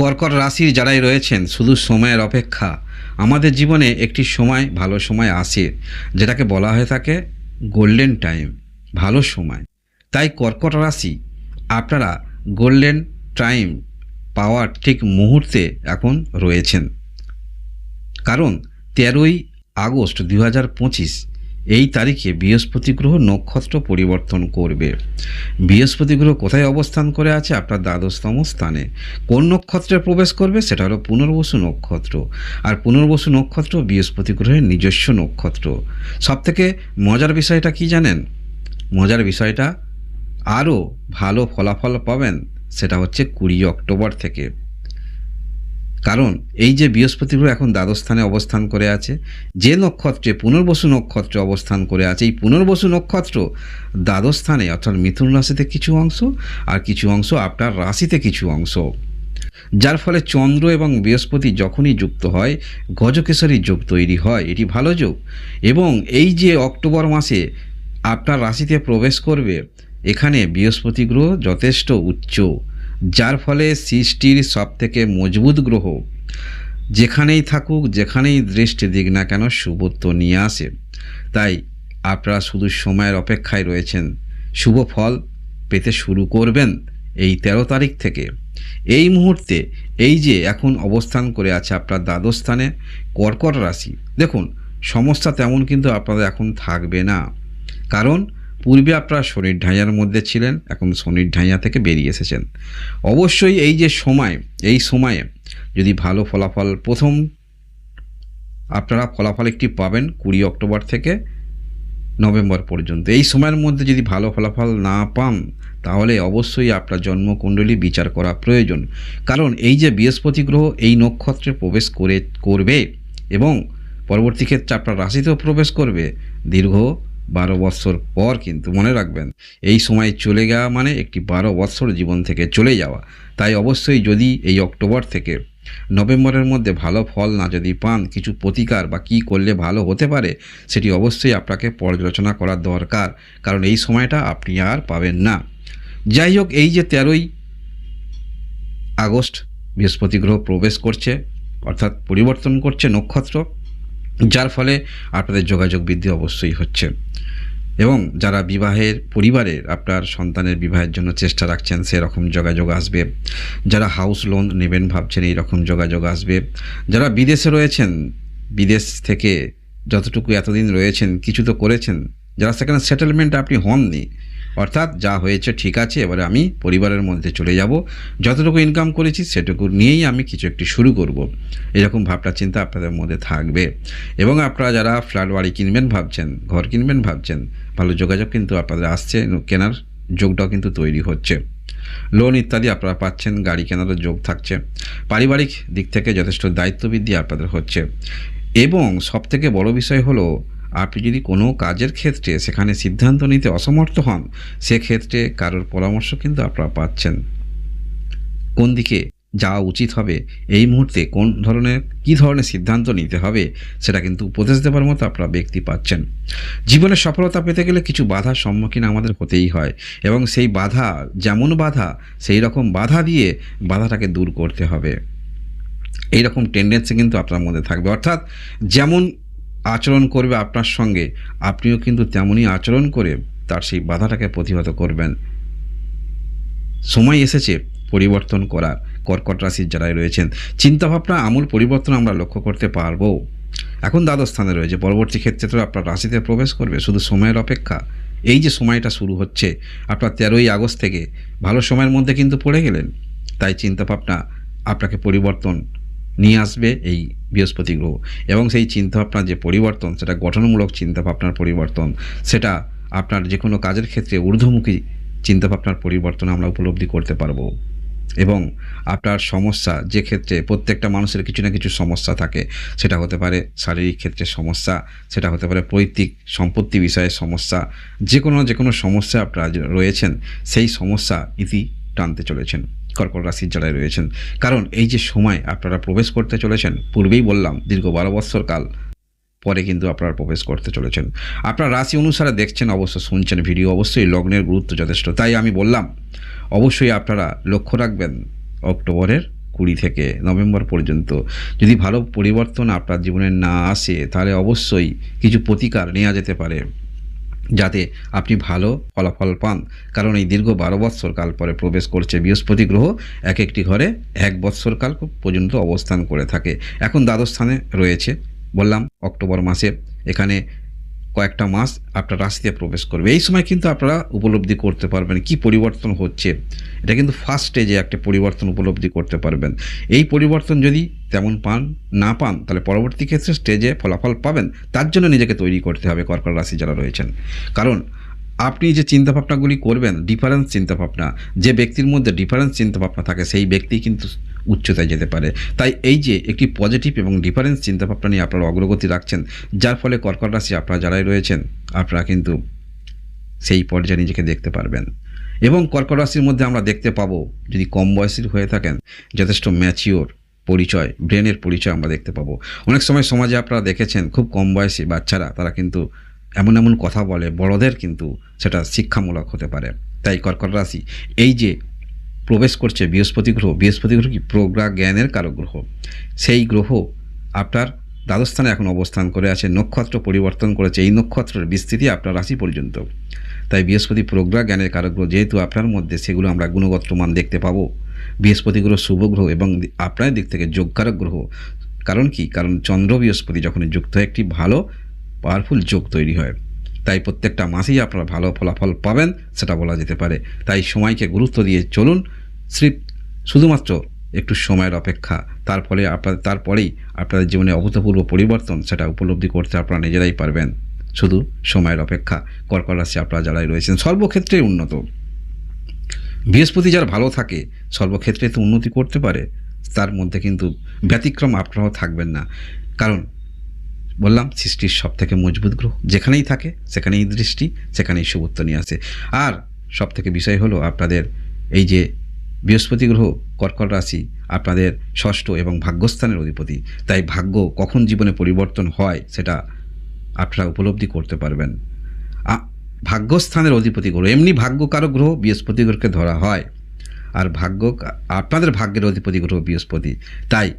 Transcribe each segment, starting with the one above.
কর্কট রাশির যারাই রয়েছেন, শুধু সময়ের অপেক্ষা। আমাদের জীবনে একটি সময়, ভালো সময় আসে। যেটাকে বলা হয়ে থাকে গোল্ডেন টাইম ভালো সময়। তাই কর্কট রাশি, আপনারা গোল্ডেন টাইম পাওয়ার ঠিক মুহূর্তে এখন রয়েছেন। কারণ তেরোই আগস্ট দু হাজার পঁচিশ এই তারিখে বৃহস্পতি গ্রহ নক্ষত্র পরিবর্তন করবে। বৃহস্পতি গ্রহ কোথায় অবস্থান করে আছে? আপনার দ্বাদশতম স্থানে। কোন নক্ষত্রে প্রবেশ করবে? সেটা হলো পুনর্বসু নক্ষত্র। আর পুনর্বসু নক্ষত্র বৃহস্পতি গ্রহের নিজস্ব নক্ষত্র। সবথেকে মজার বিষয়টা কি জানেন? মজার বিষয়টা, আরও ভালো ফলাফল পাবেন, সেটা হচ্ছে কুড়ি অক্টোবর থেকে। কারণ এই যে বৃহস্পতি গ্রহ এখন দ্বাদশ স্থানে অবস্থান করে আছে, যে নক্ষত্রে, পুনর্বসু নক্ষত্র অবস্থান করে আছে, এই পুনর্বসু নক্ষত্র দ্বাদশ স্থানে অর্থাৎ মিথুন রাশিতে কিছু অংশ আর কিছু অংশ আপনার রাশিতে কিছু অংশ। যার ফলে চন্দ্র এবং বৃহস্পতি যখনই যুক্ত হয়, গজকেশরী যোগ তৈরি হয়, এটি ভালো যোগ। এবং এই যে অক্টোবর মাসে আপনার রাশিতে প্রবেশ করবে, এখানে বৃহস্পতি গ্রহ যথেষ্ট উচ্চ। যার ফলে সৃষ্টির সব থেকে মজবুত গ্রহ যেখানেই থাকুক, যেখানেই দৃষ্টি দিক না কেন শুভত্ব নিয়ে আসে। তাই আপনারা শুধু সময়ের অপেক্ষায় রয়েছেন। শুভ ফল পেতে শুরু করবেন এই তেরো তারিখ থেকে। এই মুহূর্তে এই যে এখন অবস্থান করে আছে আপনার দ্বাদশ স্থানে কর্কট রাশি। দেখুন, সমস্যা তেমন কিন্তু আপনাদের এখন থাকবে না। কারণ পূর্বে আপনারা শনির ঢাইয়ার মধ্যে ছিলেন, এখন শনির ঢাইয়া থেকে বেরিয়ে এসেছেন। অবশ্যই এই যে সময়, এই সময়ে যদি ভালো ফলাফল, প্রথম আপনারা ফলাফল একটি পাবেন কুড়ি অক্টোবর থেকে নভেম্বর পর্যন্ত। এই সময়ের মধ্যে যদি ভালো ফলাফল না পান, তাহলে অবশ্যই আপনার জন্মকুণ্ডলী বিচার করা প্রয়োজন। কারণ এই যে বৃহস্পতি গ্রহ এই নক্ষত্রে প্রবেশ করে, করবে এবং পরবর্তী ক্ষেত্রে আপনার রাশিতেও প্রবেশ করবে, দীর্ঘ বারো বৎসর পর কিন্তু মনে রাখবেন, এই সময় চলে যাওয়া মানে একটি বারো বৎসর জীবন থেকে চলে যাওয়া। তাই অবশ্যই যদি এই অক্টোবর থেকে নভেম্বরের মধ্যে ভালো ফল না যদি পান, কিছু প্রতিকার বা কী করলে ভালো হতে পারে, সেটি অবশ্যই আপনাকে পর্যালোচনা করার দরকার, কারণ এই সময়টা আপনি আর পাবেন না। যাই হোক, এই যে তেরোই আগস্ট, বৃহস্পতি গ্রহ প্রবেশ করছে, অর্থাৎ পরিবর্তন করছে নক্ষত্র, যার ফলে আপনাদের যোগাযোগ বৃদ্ধি অবশ্যই হচ্ছে। এবং যারা বিবাহের পরিবারের আপনার সন্তানের বিবাহের জন্য চেষ্টা রাখছেন, সেরকম যোগাযোগ আসবে। যারা হাউস লোন নেবেন ভাবছেন এই রকম যোগাযোগ আসবে। যারা বিদেশে রয়েছেন, বিদেশ থেকে যতটুকু এতদিন রয়েছেন, কিছু তো করেছেন, যারা সেখানে সেটেলমেন্ট আপনি হননি অর্থাৎ যা হয়েছে ঠিক আছে, এবারে আমি পরিবারের মধ্যে চলে যাব। যতটুকু ইনকাম করেছি সেটুকু নিয়েই আমি কিছু একটি শুরু করব। এরকম ভাবনা চিন্তা আপনাদের মধ্যে থাকবে। এবং আপনারা যারা ফ্ল্যাট বাড়ি কিনবেন ভাবছেন, ঘর কিনবেন ভাবছেন, ভালো যোগাযোগ কিন্তু আপনাদের আসছে, কেনার যোগটাও কিন্তু তৈরি হচ্ছে। লোন ইত্যাদি আপনারা পাচ্ছেন, গাড়ি কেনারও যোগ থাকছে। পারিবারিক দিক থেকে যথেষ্ট দায়িত্ব বৃদ্ধি আপনাদের হচ্ছে। এবং সবথেকে বড় বিষয় হলো আপনি যদি কোনো কাজের ক্ষেত্রে সেখানে সিদ্ধান্ত নিতে অসমর্থ হন, সেক্ষেত্রে কারোর পরামর্শ কিন্তু আপনারা পাচ্ছেন। কোন দিকে যাওয়া উচিত হবে, এই মুহূর্তে কোন ধরনের, কী ধরনের সিদ্ধান্ত নিতে হবে, সেটা কিন্তু উপদেশ দেওয়ার মতো আপনারা ব্যক্তি পাচ্ছেন। জীবনে সফলতা পেতে গেলে কিছু বাধার সম্মুখীন আমাদের হতেই হয় এবং সেই বাধা, যেমন বাধা, সেই রকম বাধা দিয়ে বাধাটাকে দূর করতে হবে। এই রকম টেন্ডেন্সি কিন্তু আপনার মধ্যে থাকবে। অর্থাৎ যেমন আচরণ করবে আপনার সঙ্গে। আপনিও কিন্তু তেমনই আচরণ করে তার সেই বাধাটাকে প্রতিহত করবেন। সময় এসেছে পরিবর্তন করার। কর্কট রাশির যারাই রয়েছেন, চিন্তাভাবনা, আমূল পরিবর্তন আমরা লক্ষ্য করতে পারব। এখন দ্বাদশ স্থানে রয়েছে। পরবর্তী ক্ষেত্রে তো আপনার রাশিতে প্রবেশ করবে, শুধু সময়ের অপেক্ষা। এই যে সময়টা শুরু হচ্ছে, আপনার তেরোই আগস্ট থেকে ভালো সময়ের মধ্যে কিন্তু পড়ে গেলেন। তাই চিন্তাভাবনা আপনাকে পরিবর্তন নিয়ে আসবে এই বৃহস্পতি গ্রহ। এবং সেই চিন্তাভাবনার যে পরিবর্তন, সেটা গঠনমূলক চিন্তাভাবনার পরিবর্তন, সেটা আপনার যে কোনো কাজের ক্ষেত্রে ঊর্ধ্বমুখী চিন্তাভাবনার পরিবর্তন আমরা উপলব্ধি করতে পারব। এবং আপনার সমস্যা যে ক্ষেত্রে প্রত্যেকটা মানুষের কিছু না কিছু সমস্যা থাকে, সেটা হতে পারে শারীরিক ক্ষেত্রে সমস্যা, সেটা হতে পারে পৈতৃক সম্পত্তি বিষয়ে সমস্যা, যে কোনো যে কোনো সমস্যা আপনারা রয়েছেন, সেই সমস্যা ইতি টানতে চলেছেন। কর্কট রাশির যারা রয়েছেন। কারণ এই যে সময় আপনারা প্রবেশ করতে চলেছেন, পূর্বেই বললাম, দীর্ঘ বারো বৎসর কাল, পরে কিন্তু আপনারা প্রবেশ করতে চলেছেন। আপনার রাশি অনুসারে দেখছেন, অবশ্য শুনছেন, ভিডিও অবশ্যই লগ্নের গুরুত্ব যথেষ্ট। তাই আমি বললাম, অবশ্যই আপনারা লক্ষ্য রাখবেন, অক্টোবরের কুড়ি থেকে নভেম্বর পর্যন্ত। যদি ভালো পরিবর্তন আপনার জীবনে না আসে, তাহলে অবশ্যই কিছু প্রতিকার নেওয়া যেতে পারে। যাতে আপনি ভালো ফলাফল পান। কারণ এই দীর্ঘ বারো বৎসরকাল পরে প্রবেশ করছে বৃহস্পতি গ্রহ। এক একটি ঘরে এক বৎসরকাল পর্যন্ত অবস্থান করে থাকে। এখন দ্বাদশ স্থানে রয়েছে। বললাম, অক্টোবর মাসে। এখানে কয়েকটা মাস আপনার রাশিতে প্রবেশ করবে। এই সময় কিন্তু আপনারা উপলব্ধি করতে পারবেন কি পরিবর্তন হচ্ছে। এটা কিন্তু ফার্স্ট স্টেজে একটা পরিবর্তন উপলব্ধি করতে পারবেন। এই পরিবর্তন যদি তেমন পান, না পান, তাহলে পরবর্তী ক্ষেত্রে স্টেজে ফলাফল পাবেন। তার জন্য নিজেকে তৈরি করতে হবে কর্কট রাশি যারা রয়েছেন। কারণ আপনি যে চিন্তাভাবনাগুলি করবেন ডিফারেন্স চিন্তাভাবনা, যে ব্যক্তির মধ্যে ডিফারেন্স চিন্তাভাবনা থাকে, সেই ব্যক্তি কিন্তু উচ্চতায় যেতে পারে। তাই এই যে একটি পজিটিভ এবং ডিফারেন্স চিন্তাভাবনা নিয়ে আপনারা অগ্রগতি রাখছেন, যার ফলে কর্কট রাশি আপনারা যারাই রয়েছেন, আপনারা কিন্তু সেই পর্যায়ে নিজেকে দেখতে পারবেন। এবং কর্কট রাশির মধ্যে আমরা দেখতে পাবো, যদি কম বয়সীর হয়ে থাকেন, যথেষ্ট ম্যাচিওর পরিচয় ব্রেনের পরিচয় আমরা দেখতে পাবো। অনেক সময় সমাজে আপনারা দেখেছেন, খুব কম বয়সী বাচ্চারা, তারা কিন্তু এমন এমন কথা বলে বড়দের কিন্তু সেটা শিক্ষামূলক হতে পারে। তাই কর্কট রাশি, এই যে প্রবেশ করছে বৃহস্পতি গ্রহ বৃহস্পতি গ্রহ কি প্রজ্ঞা জ্ঞানের কারক গ্রহ? সেই গ্রহ আপনার দ্বাদস্থানে এখন অবস্থান করে আছে, নক্ষত্র পরিবর্তন করেছে, এই নক্ষত্রের বিস্তৃতি আপনার রাশি পর্যন্ত। তাই বৃহস্পতি প্রজ্ঞা জ্ঞানের কারক গ্রহ, যেহেতু আপনার মধ্যে সেগুলো আমরা গুণগত মান দেখতে পাবো। বৃহস্পতি গ্রহ শুভ গ্রহ এবং আপনার দিক থেকে যোগকারক গ্রহ। কারণ কি? কারণ চন্দ্র বৃহস্পতি যখন যুক্ত একটি ভালো পাওয়ারফুল যোগ তৈরি হয়। তাই প্রত্যেকটা মাসেই আপনারা ভালো ফলাফল পাবেন, সেটা বলা যেতে পারে। তাই সময়কে গুরুত্ব দিয়ে চলুন। স্রিপ শুধুমাত্র একটু সময়ের অপেক্ষা। তার ফলে আপনাদের তারপরেই আপনাদের জীবনে অভূতপূর্ব পরিবর্তন সেটা উপলব্ধি করতে আপনারা নিজেরাই পারবেন। শুধু সময়ের অপেক্ষা। কর্কট রাশি আপনারা যারাই রয়েছেন সর্বক্ষেত্রেই উন্নত। বৃহস্পতি যার ভালো থাকে, সর্বক্ষেত্রে তো উন্নতি করতে পারে। তার মধ্যে কিন্তু ব্যতিক্রম আপনারাও থাকবেন না। কারণ বললাম, সৃষ্টির সব থেকে মজবুত গ্রহ যেখানেই থাকে, সেখানেই দৃষ্টি, সেখানেই শুভত্ব নিয়ে আসে। আর সব থেকে বিষয় হলো আপনাদের এই যে বৃহস্পতি গ্রহ, কর্কট রাশি, আপনাদের ষষ্ঠ এবং ভাগ্যস্থানের অধিপতি, তাই ভাগ্য কখন জীবনে পরিবর্তন হয় সেটা আপনারা উপলব্ধি করতে পারবেন। ভাগ্যস্থানের অধিপতি গ্রহ, এমনি ভাগ্যকারক গ্রহ বৃহস্পতি গ্রহকে ধরা হয়। আর ভাগ্য, আপনাদের ভাগ্যের অধিপতি গ্রহ বৃহস্পতি, তাই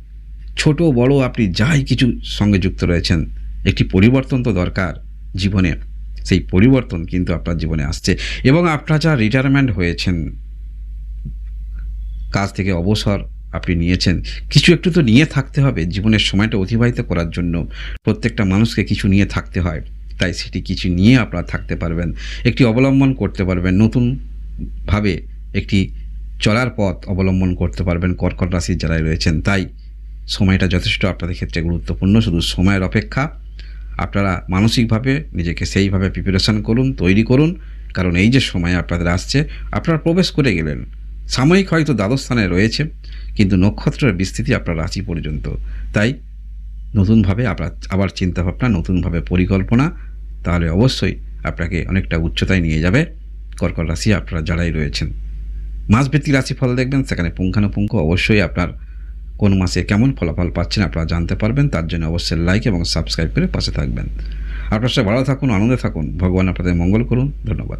ছোট বড় আপনি যাই কিছু সঙ্গে যুক্ত রয়েছেন, একটি পরিবর্তন তো দরকার জীবনে। সেই পরিবর্তন কিন্তু আপনার জীবনে আসছে এবং আপনার যা রিটায়ারমেন্ট হয়েছেন, কাজ থেকে অবসর আপনি নিয়েছেন, কিছু একটু তো নিয়ে থাকতে হবে। জীবনের সময়টা অতিবাহিত করার জন্য প্রত্যেকটা মানুষকে কিছু নিয়ে থাকতে হয়। তাই সেটি কিছু নিয়ে আপনারা থাকতে পারবেন, একটি অবলম্বন করতে পারবেন নতুনভাবে একটি চলার পথ অবলম্বন করতে পারবেন কর্কট রাশির যারাই রয়েছেন। তাই সময়টা যথেষ্ট আপনাদের ক্ষেত্রে গুরুত্বপূর্ণ, শুধু সময়ের অপেক্ষা। আপনারা মানসিকভাবে নিজেকে সেইভাবে প্রিপারেশন করুন, তৈরি করুন, কারণ এই যে সময় আপনাদের আসছে, আপনারা প্রবেশ করে গেলেন। সাময়িক হয়তো দ্বাদশ স্থানে রয়েছে, কিন্তু নক্ষত্রের বিস্তৃতি আপনার রাশি পর্যন্ত। তাই নতুনভাবে আপনার আবার চিন্তাভাবনা, নতুনভাবে পরিকল্পনা, তাহলে অবশ্যই আপনাকে অনেকটা উচ্চতায় নিয়ে যাবে কর্কট রাশি আপনারা যারাই রয়েছেন। মাসভিত্তিক রাশিফল দেখবেন, সেখানে পুঙ্খানুপুঙ্খ অবশ্যই আপনার কোন মাসে কেমন ফলাফল পাচ্ছেন আপনারা জানতে পারবেন, তার জন্য অবশ্যই লাইক এবং সাবস্ক্রাইব করে পাশে থাকবেন। আপনার সাথে ভালো থাকুন, আনন্দে থাকুন, ভগবান আপনাদের মঙ্গল করুন, ধন্যবাদ।